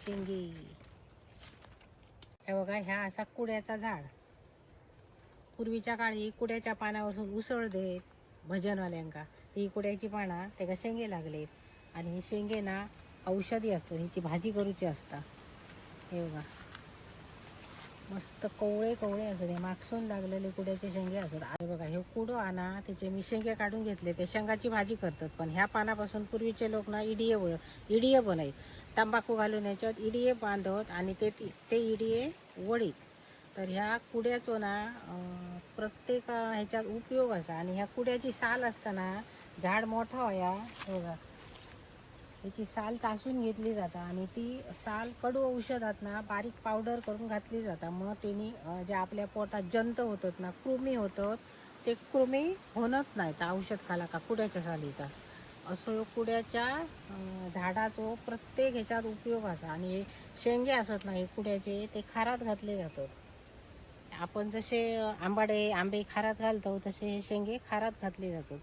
शेंगे. हे बघा ह्या असा कुड्याचा झाड. पूर्वीच्या काळी कुड्याच्या पानापासून उसळ देत भजनवाल्यांका. ही कुड्याची पानां तेका शेंगे लागलेत. आणि ही शेंगे ना औषधी असतात हिची भाजी करूची असता हे बघा. मस्त कवळे कवळे असत हे मागसून लागलेले कुड्याचे शेंगे असत अरे बघा हे कुडो आणा त्याचे मी शेंगे काढून घेतले. ते शेंगाची भाजी करतात. पण ह्या पानापासून पूर्वीचे लोक ना इडिये व इडिये तंबाखू घालून याच्यात इडिये बांधत आणि ते ते इडिये वडीत. तर ह्या कुड्याचो ना प्रत्येक ह्याच्यात उपयोग असा. आणि ह्या कुड्याची साल असताना झाड मोठा होया हे बघा. त्याची साल तासून घेतली जाता आणि ती साल कडू औषधात ना बारीक पावडर करून घातली जाता. मग त्यांनी जे आपल्या पोटात जंत होतात ना कृमी होतात ते कृमी होणत नाही तर औषध खाला का कुड्याच्या सालीचा. असो कुड्याच्या झाडाचो प्रत्येक ह्याच्यात उपयोग असा. आणि हे शेंगे असत ना हे कुड्याचे ते खारात घातले जातात. आपण जसे आंबाडे आंबे खारात घालतो तसे हे शेंगे खारात घातले जातात.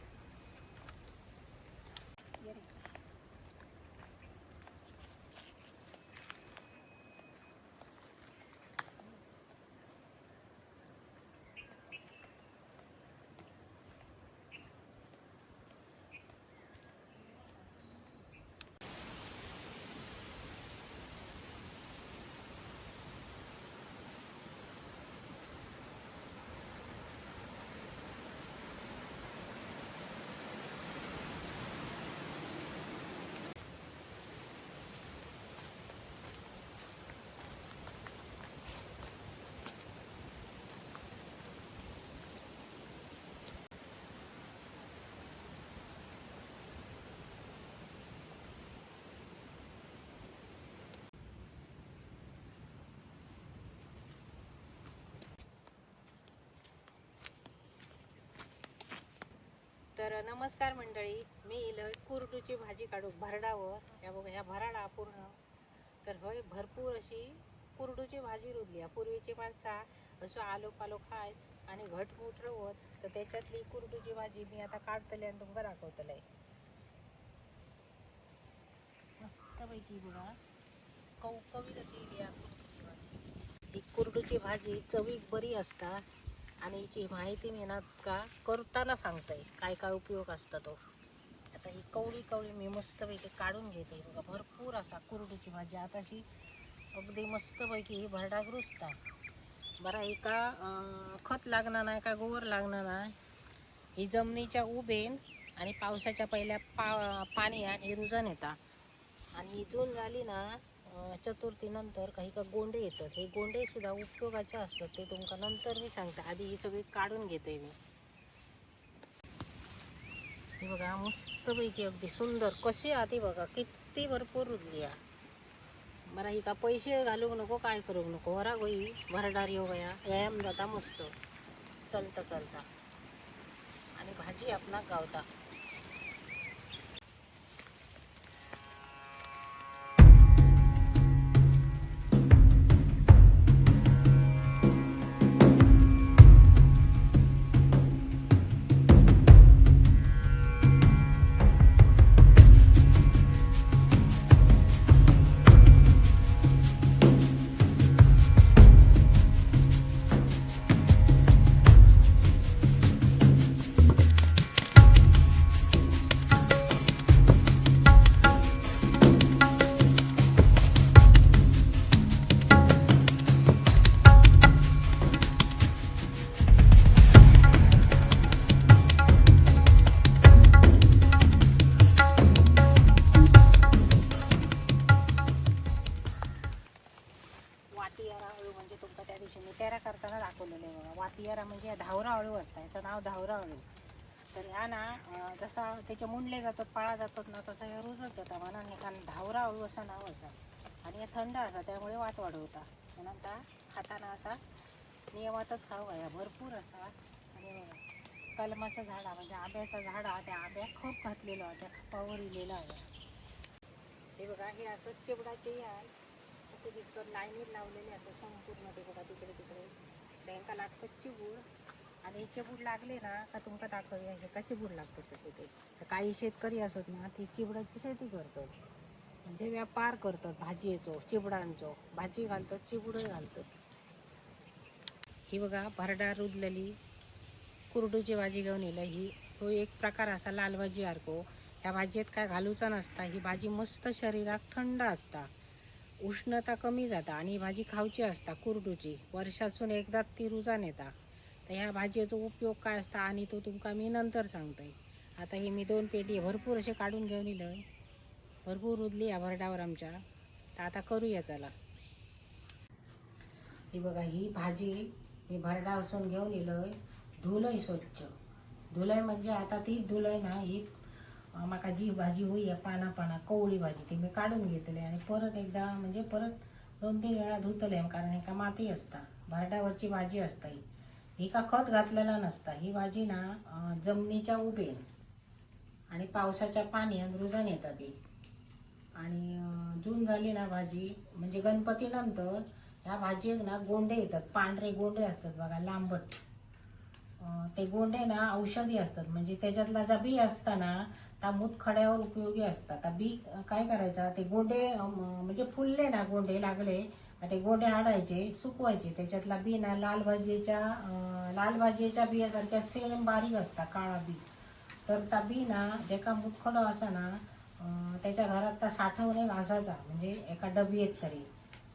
तर नमस्कार मंडळी मी इलं कुरडूची भाजी काढू भरडावर या बघा ह्या भराडा पूर्ण. तर होय भरपूर अशी कुरडूची भाजी रुजली. आहे. पूर्वीची माणसा असं आलो पालो खाय आणि घटमुट रवत. तर त्याच्यातली कुरडूची भाजी मी आता काढतले आणि तुमका दाखवतले मस्तपैकी बघा कवकवीत अशी इली आहे भाजी ही कुरडूची भाजी. चवीक बरी असता आणि हिची माहिती मी ना का करताना सांगताय काय काय उपयोग असतो तो. आता ही कवळी कवळी मी मस्तपैकी काढून घेते. बघा भरपूर असा कुरडूची भाजी आताशी अगदी मस्तपैकी ही भरडाग रुजता बरा ही का खत लागणार नाही का गोवर लागणार नाही? ही जमिनीच्या उभेन आणि पावसाच्या पहिल्या पा पाणी आणि रुजन येता. आणि ही झाली ना चतुर्थीनंतर चतुर्थी नंतर काही का गोंडे येतात. हे गोंडे सुद्धा उपयोगाचे असतात. ते तुमका नंतर मी सांगते. आधी ही सगळी काढून घेते मी. ही बघा मस्तपैकी अगदी सुंदर. कशी आधी बघा. किती भरपूर रुजली बरं ही का पैसे घालूक नको काय करूक नको. वरा गोई भरडार येऊ गया. व्यायाम जाता मस्त. चलता चलता. आणि भाजी आपणाक गावता. त्याचे मुंडले जातात पाळा जातात ना तसा ह्या रुजत जाता म्हणून कारण धावरा अळू असं नाव असा. आणि हे थंड असा त्यामुळे वाट वाढवता. म्हणून ता खाताना असा नियमातच खाऊ या भरपूर असा आणि कलमाचं झाड हा, म्हणजे आंब्याचं झाड हा त्या आंब्यात खूप घातलेलं आहे त्या खपावर इलेलं आहे हे बघा हे असं चिबडाचे आहे असे दिसतात लाईनीत लावलेले असं संपूर्ण ते बघा तिकडे तिकडे. बँका लागतात चिबूड. आणि हे चिबूड लागले ना का तुमका दाखवूया हे का चिबूड तसे ते. तर काही शेतकरी असत ना ती चिबडाची शेती करतात. म्हणजे व्यापार करतात भाजयेचो चिबडांचो. भाजी घालतात चिबडं घालतात. ही बघा भरडा रुजलेली कुरडूची भाजी घेऊन येईल. ही तो एक प्रकार असा लाल भाजी सारखो. ह्या भाजयेत काय घालूचा नसता. ही भाजी मस्त शरीराक थंड असता. उष्णता कमी जाता. आणि ही भाजी खावची असता कुरडूची. वर्षातून एकदा ती रुजान येता. तर ह्या भाजीचा उपयोग काय असता आणि तो तुमका मी नंतर सांगतोय. आता ही मी दोन पेटी भरपूर असे काढून घेऊन येलं भरपूर रुजली या भरडावर आमच्या. तर आता करूया चला. ही बघा ही भाजी मी भरडा असून घेऊन येलोय धुलय स्वच्छ. धुलय म्हणजे आता ती धुलय ना ही माका जी भाजी होई आहे पाना पाना कवळी भाजी ती मी काढून घेतली आणि परत एकदा म्हणजे परत दोन तीन वेळा धुतले कारण एका माती असता. भरड्यावरची भाजी असता ही. ही का खत घातलेला नसता ही भाजी ना जमिनीच्या उभेन आणि पावसाच्या पाण्यात रुजन येतात ती. आणि जून झाली ना भाजी म्हणजे गणपतीनंतर ह्या भाजीक ना गोंडे येतात. पांढरे गोंडे असतात बघा लांबट. ते गोंडे ना औषधी असतात. म्हणजे त्याच्यातला जा बी असता ना त्या मुतखड्यावर उपयोगी असतात. त्या बी काय करायचा ते गोंडे म्हणजे फुलले ना गोंडे लागले का ते गोड्या हाडायचे सुकवायचे. त्याच्यातला बी ना लाल भाजीच्या लाल भाजीच्या बियासारख्या सेम बारीक असता काळा बी. तर त्या बी ना जेका मुतखडो असा ना त्याच्या घरात त्या साठवून एक असायचा म्हणजे एका डबीत तरी.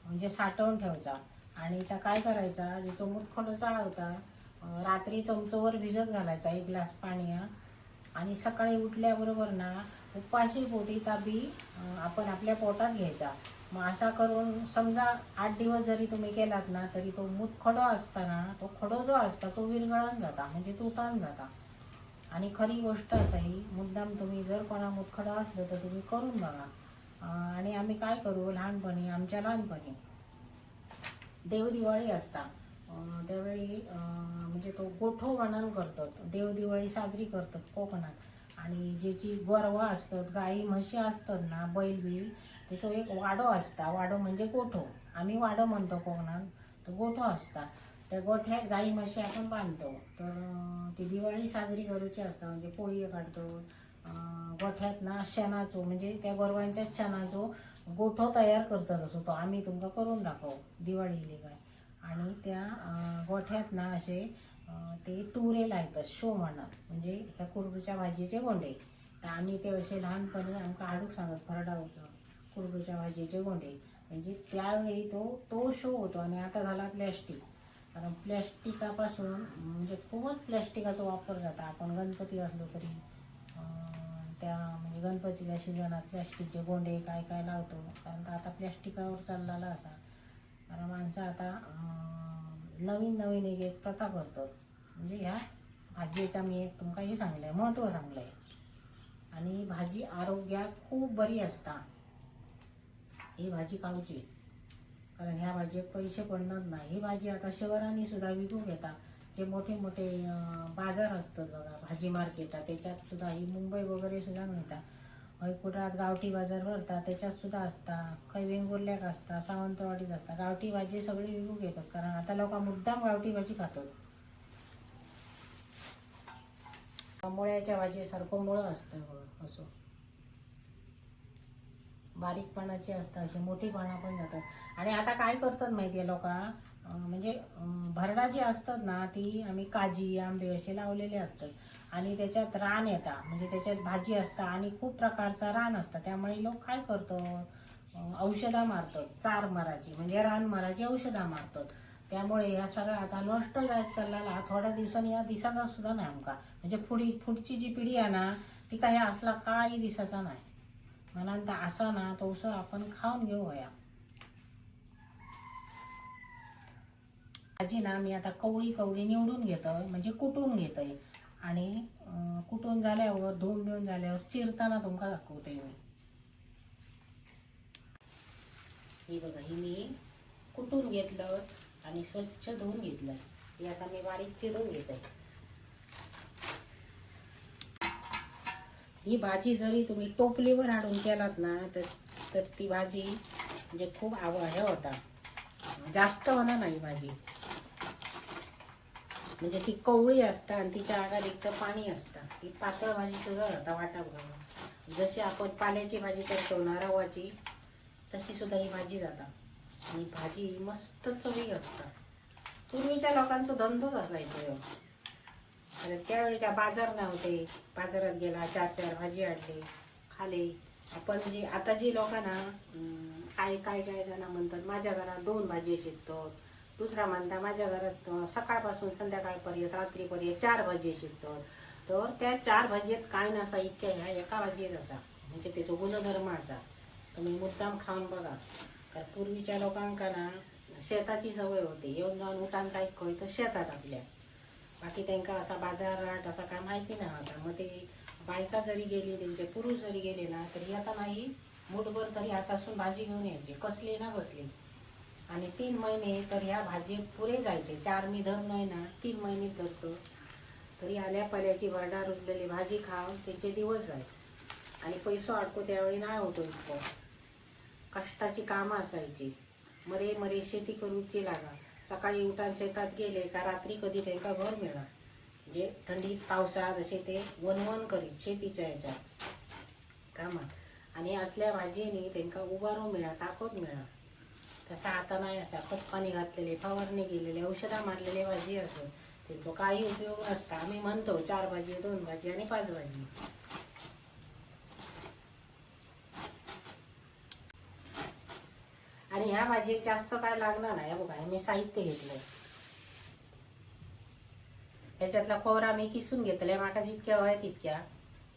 म्हणजे साठवून ठेवचा आणि त्या काय करायचा जो मुतखडो चाळवता रात्री चमचोवर भिजत घालायचा एक ग्लास पाणी आणि सकाळी उठल्याबरोबर ना उपाशी पोटी ता बी आपण आपल्या पोटात घ्यायचा. मग असा करून समजा आठ दिवस जरी तुम्ही केलात ना तरी तो मुतखडो असताना तो खडो जो असता तो विरघळून जाता म्हणजे तुटान जाता. आणि खरी गोष्ट असं ही मुद्दाम तुम्ही जर कोणा मुतखडा असलो तर तुम्ही करून बघा. आणि आम्ही काय करू? लहानपणी आमच्या लहानपणी देवदिवाळी असता. त्यावेळी म्हणजे तो गोठो बनान करतात. देवदिवाळी साजरी करतात कोकणात. आणि जे जी गोरवा असतात गाई म्हशी असतात ना बैल बिल त्याचा एक वाडो असता. वाडो म्हणजे गोठो. आम्ही वाडो म्हणतो कोकणात. तो गोठो असता. त्या गोठ्यात गाई म्हशी आपण बांधतो. तर ती दिवाळी साजरी करूची असता. म्हणजे पोळी काढतो. गोठ्यात ना शेणाचो म्हणजे त्या गोरवांच्या शेणाचो गोठो तयार करतात असो. तो आम्ही तुमका करून दाखव. दिवाळीले काय. आणि त्या गोठ्यात ना असे ते तुरे लायतात. शो म्हणत. म्हणजे ह्या कुरडूच्या भाजीचे गोंडे. तर आम्ही ते असे लहानपणी आमकां हाडूक सांगत फरडा कुरडूच्या भाजीचे गोंडे म्हणजे त्यावेळी तो तो शो होतो आणि आता झाला प्लॅस्टिक कारण प्लॅस्टिकापासून म्हणजे खूपच प्लॅस्टिकाचा वापर जाता आपण गणपती असलो तरी त्या म्हणजे गणपतीच्या सीजनात प्लॅस्टिकचे गोंडे काय काय लावतो. कारण आता प्लॅस्टिकावर चाललेला असा. कारण माणसं आता नवीन नवीन एक एक प्रथा करतात. म्हणजे ह्या भाजीचा मी एक तुमका हे आहे महत्त्व आहे आणि भाजी आरोग्याक खूप बरी असता. ही भाजी खाऊची. कारण ह्या भाजीत पैसे पडणार नाही. ही भाजी आता शहरांनी सुद्धा विकून घेता. जे मोठे मोठे बाजार असतात बघा भाजी मार्केटात त्याच्यात सुद्धा ही मुंबई वगैरे सुद्धा मिळतात हय कुठात गावठी बाजार भरता त्याच्यात सुद्धा असता. खंय वेंगुर्ल्याक असता सावंतवाडीत असता. गावठी भाजी सगळी विकू घेतात. कारण आता लोक मुद्दाम गावठी भाजी खातात. मुळ्याच्या भाजीसारखं मुळं असतं असं. बारीक पानाची असतात अशी मोठी पानं पण जातात. आणि आता काय करतात माहिती आहे लोक म्हणजे भरडा जी असतात ना ती आम्ही काजी आंबे असे लावलेले असतात. आणि त्याच्यात रान येता म्हणजे त्याच्यात भाजी असता आणि खूप प्रकारचा रान असतं त्यामुळे लोक काय करतात? औषधा औषधं मारतात. चार माराची म्हणजे रान माराची औषधं मारतात. त्यामुळे ह्या सगळ्या आता नष्ट जायत चाललेला थोड्या दिवसांनी या दिसाचा सुद्धा नाही आमका. म्हणजे पुढी पुढची जी पिढी आहे ना ती काही असला काही दिसाचा नाही. म्हणाल तर असा ना तो उसळ आपण खाऊन घेऊ या भाजी ना मी आता कवळी कवळी निवडून घेतोय म्हणजे कुटून घेतोय. आणि कुटून झाल्यावर धुवून बिवून झाल्यावर चिरताना तुमका दाखवते मी. ही बघा ही मी कुटून घेतलं आणि स्वच्छ धुवून घेतलं. हे आता मी बारीक चिरून घेत आहे ही भाजी जरी तुम्ही टोपलीवर हाडून केलात ना तर तर ती भाजी म्हणजे खूप आव हे होता. जास्त होणार नाही भाजी. म्हणजे ती कवळी असता आणि तिच्या आगात एक तर पाणी असतं. ती पातळ भाजी सुद्धा होता वाटा बघा जशी आपण पाल्याची भाजी करतो ना रवाची तशी सुद्धा ही भाजी जाता. आणि भाजी मस्त चवी असतात पूर्वीच्या लोकांचा धंदोच असायचो. आणि त्यावेळी काय बाजार नव्हते. बाजारात गेला चार चार भाजी आणली खाले. आपण जी आता जी लोकांना काय काय काय जण म्हणतात माझ्या घरात दोन भाजी शिकतो दुसरा म्हणता माझ्या घरात सकाळपासून संध्याकाळपर्यंत रात्रीपर्यंत चार भाजी शिकतो तर त्या चार भाजीत काय नसा इतक्या ह्या एका भाजीत असा म्हणजे त्याचा गुणधर्म असा. तुम्ही मुद्दाम खाऊन बघा. तर पूर्वीच्या लोकांका ना शेताची सवय होती. येऊन जाऊन उठान काय खय तर शेतात आपल्या. बाकी त्यांका असा बाजारहाट असा काय माहिती नाही. होता मग ते बायका जरी गेली त्यांचे पुरुष जरी गेले ना तरी आता नाही मुठभर तरी हातासून भाजी घेऊन यायची. कसली ना कसली. आणि तीन महिने तर ह्या भाजीत पुरे जायचे. चार मी धर नाही ना तीन महिने धरतो. तरी आल्या पाल्याची भरडा रुजलेली भाजी खाव त्याचे दिवस जाय आणि पैसो अडको त्यावेळी नाही होतो इतकं. कष्टाची कामं असायची. मरे मरे शेती करूची लागा. सकाळी उठान शेतात गेले का रात्री कधी त्यांना घर मिळणार. म्हणजे थंडीत पावसात असे ते वनवन करीत शेतीच्या ह्याच्यात. कामात. आणि असल्या भाजीनी त्यांना उभारो मिळा ताकद मिळा तसा आता नाही असा खत पाणी घातलेले फवारणी गेलेले औषधं मारलेले भाजी असो. त्यांचा काही उपयोग नसता. आम्ही म्हणतो चार भाजी दोन भाजी आणि पाच भाजी. आणि ह्या भाजीक जास्त काय लागणार नाही हे बघा मी साहित्य घेतलंय. ह्याच्यातला कोवरा मी किसून घेतलाय माका जितक्या हवाय तितक्या.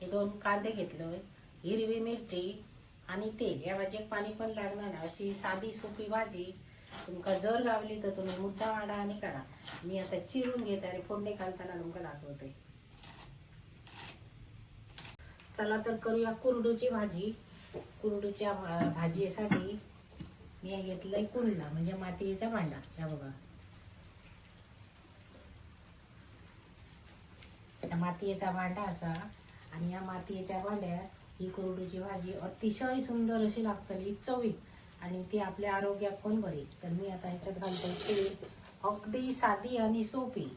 हे दोन कांदे घेतलोय हिरवी मिरची आणि तेल. या भाजीक पाणी पण लागणार नाही. अशी साधी सोपी भाजी. तुमका जर गावली तर तुम्ही मुद्दा वाडा आणि करा. मी आता चिरून घेते आणि फोडणी घालताना तुमका दाखवते. चला तर करूया कुरडूची भाजी. कुरडूच्या भा- भाजीसाठी मी हे घेतलंय कुंडला म्हणजे मातीचा भांडा. या बघा. त्या मातीयेचा भांडा असा आणि या मातीयेच्या भांड्यात ही कोरडूची भाजी अतिशय सुंदर अशी लागतली चवीक आणि ती आपल्या आरोग्यात पण बरी. तर मी आता ह्याच्यात घालतो तेल अगदी साधी आणि सोपी.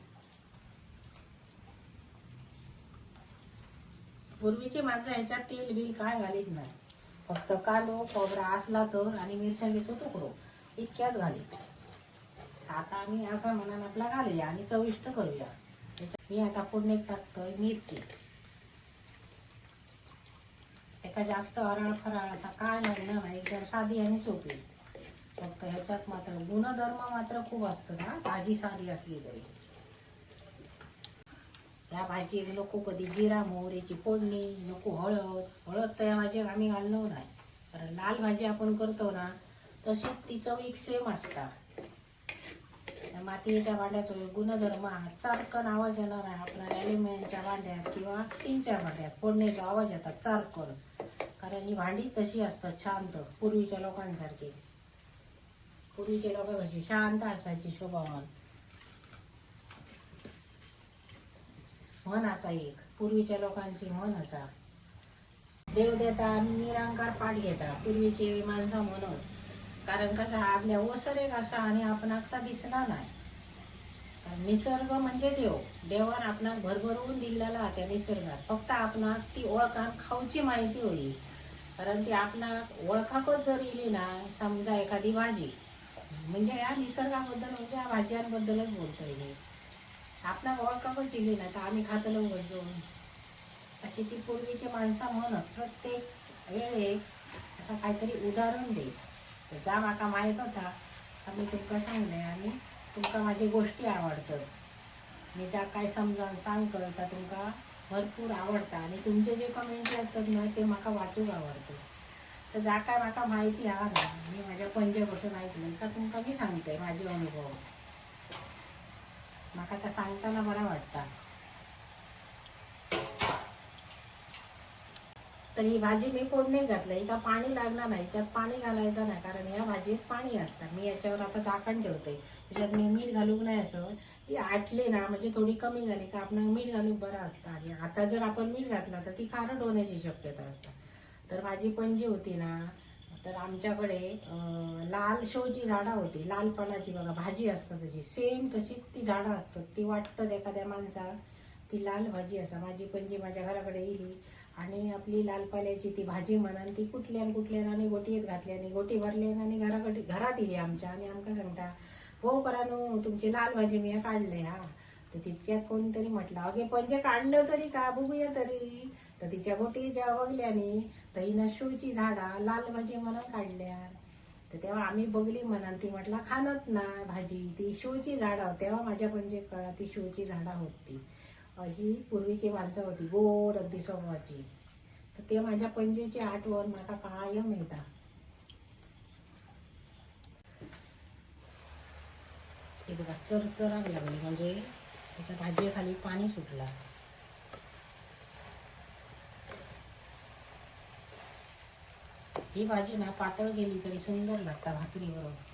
पूर्वीची माणसं ह्याच्यात तेल बिल काय घालीत नाही. फक्त कांदो खोबरा असला तर आणि मिरसांगीचो तुकडो. इतक्याच घालीत आता आम्ही असा म्हणून आपला घालूया आणि चविष्ट करूया. मी आता पुढे टाकतोय मिरची. एका जास्त हराळ फराळ असा काय लागणार नाही एकदम साधी आणि सोपी. फक्त ह्याच्यात मात्र गुणधर्म मात्र खूप असतो ना. भाजी साधी असली तरी. ह्या भाजी नको कधी जिरा मोहरीची फोडणी नको हळद. हळद तर या आम्ही घाललो नाही. कारण लाल भाजी आपण करतो ना तशीच ती चव एक सेम असता त्या मातीच्या भांड्याचो एक गुणधर्म हा चारकन आवाज येणार आहे आपल्या ॲल्युमिनियमच्या भांड्यात किंवा टीनच्या भांड्यात. फोडण्याचा आवाज येतात चारकन. कारण ही भांडी तशी असतात शांत पूर्वीच्या लोकांसारखी. पूर्वीचे लोक कशी शांत असायची स्वभावात म्हण असा एक. पूर्वीच्या लोकांची म्हण असा. देव देता आणि निरांकार पाठ घेता पूर्वीची माणसं म्हणून कारण कसा आपल्या ओसरेक असा आणि आपण आता दिसणार नाही. कारण निसर्ग म्हणजे देव. देवान आपणाक भरभरवून दिलेला त्या निसर्गात. फक्त आपणाक ती ओळखान खाऊची माहिती होईल कारण ती आपणाक ओळखाकच जर इली ना समजा एखादी भाजी. म्हणजे या निसर्गाबद्दल म्हणजे या भाज्यांबद्दलच बोलतोय आपला आपणाक ओळखाकच इली ना तर आम्ही खातलो जाऊन अशी ती पूर्वीची माणसं म्हणत प्रत्येक वेळेक असं काहीतरी उदाहरण दे. तर ज्या माका माहीत होता आम्ही तुमकां तुमका सांगले आणि तुमका माझी गोष्टी आवडतात. मी ज्या काय समजावून सांगतो तर तुमका भरपूर आवडता आणि तुमचे जे कमेंट असतात ना ते म्हाका वाचूक आवडतं. तर ज्या काय म्हाका माहिती आहा ना मी माझ्या पंजापासून ऐकलं तर तुमका मी सांगते माझे अनुभव. म्हाका तर सांगताना बरं वाटता. तर ही भाजी मी फोडणी घातली का पाणी लागणार नाही याच्यात पाणी घालायचं नाही कारण या भाजीत पाणी असतं. मी याच्यावर आता झाकण ठेवते. त्याच्यात मी मीठ घालूक नाही असं. ती आटली ना म्हणजे थोडी कमी झाली का आपण मीठ घालूक बरं असतं. आणि आता जर आपण मीठ घातलं तर ती खारट होण्याची शक्यता असते. तर भाजी पण जी होती ना तर आमच्याकडे लाल शोची झाडं होती. लालपणाची बघा भाजी असतात तशी. सेम तशीच ती झाडं असतात. ती वाटतं एखाद्या माणसा ती लाल भाजी असा. माझी पणजी माझ्या घराकडे येईली आणि आपली लाल पाल्याची ती भाजी म्हणान ती कुठल्यान कुठल्यान आणि गोटयेत घातल्याने गोटी भरल्यान आणि घराकडे घरात येली आमच्या. आणि आमकां सांगता हो परानू तुमची लाल भाजी मी काढले हा. तर तितक्यात कोणतरी म्हटलं अगे पंजे काढलं तरी का? बघूया तरी. तर तिच्या गोटी ज्या बघल्यानी तर हिनं शिवची झाडा लाल भाजी म्हणून काढल्या तर तेव्हा आम्ही बघली म्हणाल ती म्हटलं खाणत ना भाजी ती शिवची झाडं तेव्हा माझ्या म्हणजे कळा ती शिवची झाडा होती. अशी पूर्वीची माणसं होती गोड अगदी स्वभावाची. तर ते माझ्या पंजेची आठवण म्हाका कायम येता हे बघा चरचराक लागली म्हणजे त्याच्या भाजी खाली पाणी सुटलं. ही भाजी ना पातळ गेली तरी सुंदर लागता भाकरी बरोबर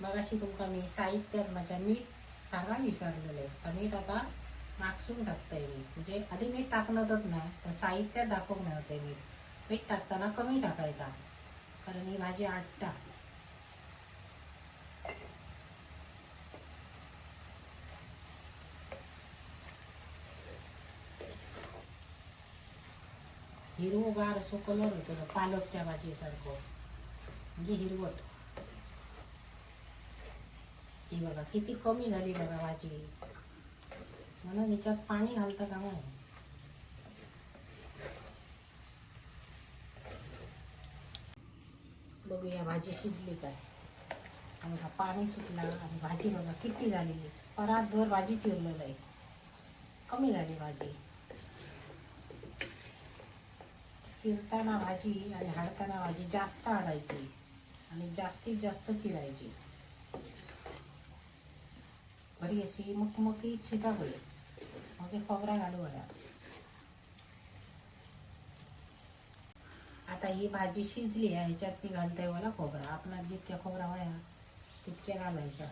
मगाशी तुमका मी साहित्यात माझ्या मीठ सांगा विसरलेले. तर मीठ आता नागसून टाकतंय मी. म्हणजे आधी मीठ टाकणारच नाही पण साहित्यात दाखवून होते मीठ. मीठ टाकताना कमी टाकायचा. कारण ही भाजी टाक. हिरवगार असो कलर होतो ना पालकच्या भाजीसारखं. म्हणजे हिरवट. ही बघा किती कमी झाली बघा भाजी. म्हणून याच्यात पाणी घालता का नाही बघूया भाजी शिजली काय. आणि बघा पाणी सुटला आणि भाजी बघा किती झालेली परातभर भाजी चिरलेलं आहे. कमी झाली भाजी. चिरताना भाजी आणि हाडताना भाजी जास्त हाडायची आणि जास्तीत जास्त चिरायची. बरी अशी मकमकीत शिजावली मग हे खोबरा घालू घाला आता ही भाजी शिजली आहे ह्याच्यात मी घालते मला खोबरा. आपला जितक्या खोबरा वया तितक्या घालायच्या.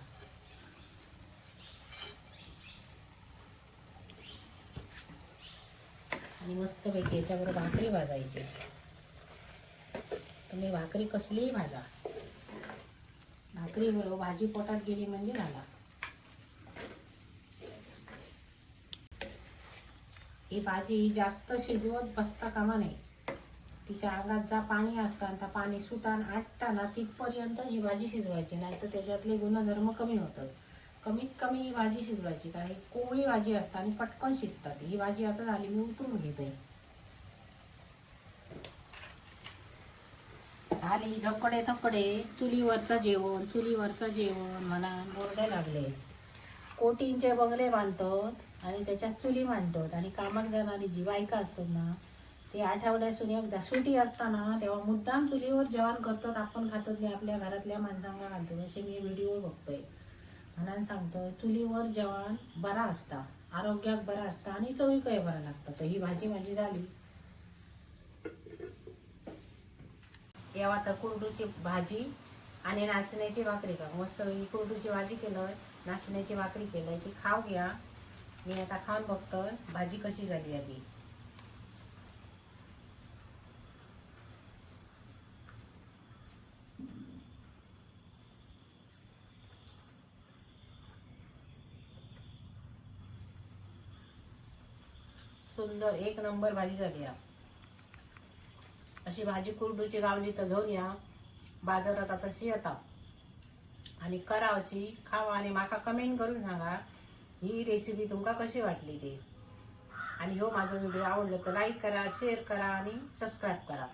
आणि मस्तपैकी याच्याबरोबर भाकरी भाजायची. तुम्ही भाकरी कसलीही भाजा. भाकरी बरोबर भाजी पोटात गेली म्हणजे झाला. ही भाजी जास्त शिजवत बसता कामा नाही तिच्या अंगात जा पाणी असताना त्या पाणी सुतान आटताना तिथपर्यंत ही भाजी शिजवायची नाही तर त्याच्यातले गुणधर्म कमी होतात. कमीत कमी भाजी शिजवायची कारण ही कोवळी भाजी असतात आणि पटकन शिजतात. ही भाजी आता झाली मी उतरून घेते. झाली झकडे थकडे चुलीवरचं जेवण चुलीवरचं जेवण म्हणा बोरडे लागले. कोटींचे बंगले बांधतात आणि त्याच्यात चुली मांडतात. आणि कामात जाणारी जी बायका असतात ना ते आठवड्यासून एकदा सुटी असताना तेव्हा मुद्दाम चुलीवर जेवण करतात आपण खातात नाही आपल्या घरातल्या माणसांना घालतो. असे मी व्हिडिओ बघतोय. म्हणून सांगतो चुलीवर जेवण बरा असता आरोग्याक बरा असता आणि चवीकय बरा लागतं तर ही भाजी माझी झाली. येवा तर कुरडूची भाजी आणि नाचण्याची भाकरी का मस्त ही कुरडूची भाजी केलं नाचण्याची भाकरी केलं ती खाऊ घ्या. मी आता खाऊन बघतोय भाजी कशी झाली आधी. सुंदर एक नंबर भाजी झाली अशी भाजी कुरडूची गावली तर घेऊन या. बाजारात आता तशी येता. आणि करा अशी खावा आणि माका कमेंट करून सांगा ही रेसिपी तुमका कशी वाटली ती? आणि हो माझा व्हिडिओ आवडलो तर लाईक करा शेअर करा आणि सबस्क्राईब करा.